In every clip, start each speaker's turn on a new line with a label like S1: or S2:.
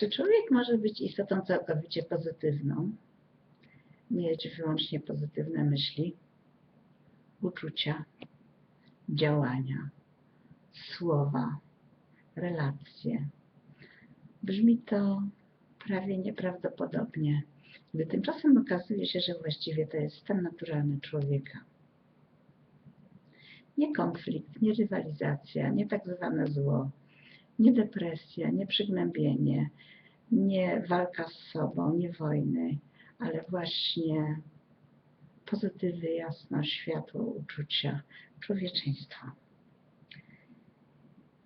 S1: Czy człowiek może być istotą całkowicie pozytywną? Mieć wyłącznie pozytywne myśli, uczucia, działania, słowa, relacje. Brzmi to prawie nieprawdopodobnie, gdy tymczasem okazuje się, że właściwie to jest stan naturalny człowieka. Nie konflikt, nie rywalizacja, nie tak zwane zło, nie depresja, nie przygnębienie, nie walka z sobą, nie wojny, ale właśnie pozytywy, jasność, światło, uczucia, człowieczeństwo.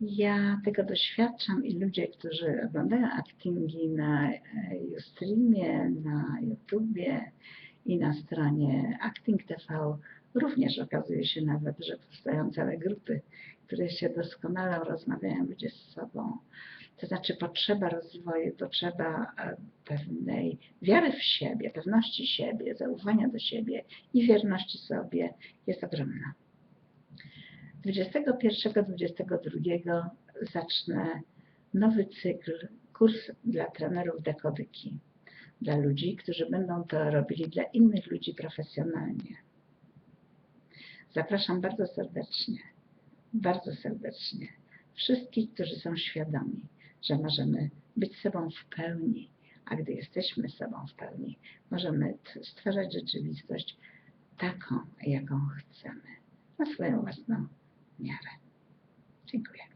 S1: Ja tego doświadczam i ludzie, którzy oglądają actingi na e, Ustreamie, na YouTubie i na stronie Acting TV, również okazuje się nawet, że powstają całe grupy, które się doskonale rozmawiają ludzie z sobą. To znaczy potrzeba rozwoju, potrzeba e, pewnej wiary w siebie, pewności siebie, zaufania do siebie i wierności sobie jest ogromna. 21-22 zacznę nowy cykl, kurs dla trenerów dekodyki, dla ludzi, którzy będą to robili dla innych ludzi profesjonalnie. Zapraszam bardzo serdecznie, bardzo serdecznie wszystkich, którzy są świadomi, że możemy być sobą w pełni, a gdy jesteśmy sobą w pełni, możemy stwarzać rzeczywistość taką, jaką chcemy, na swoją własną miarę. Dziękuję.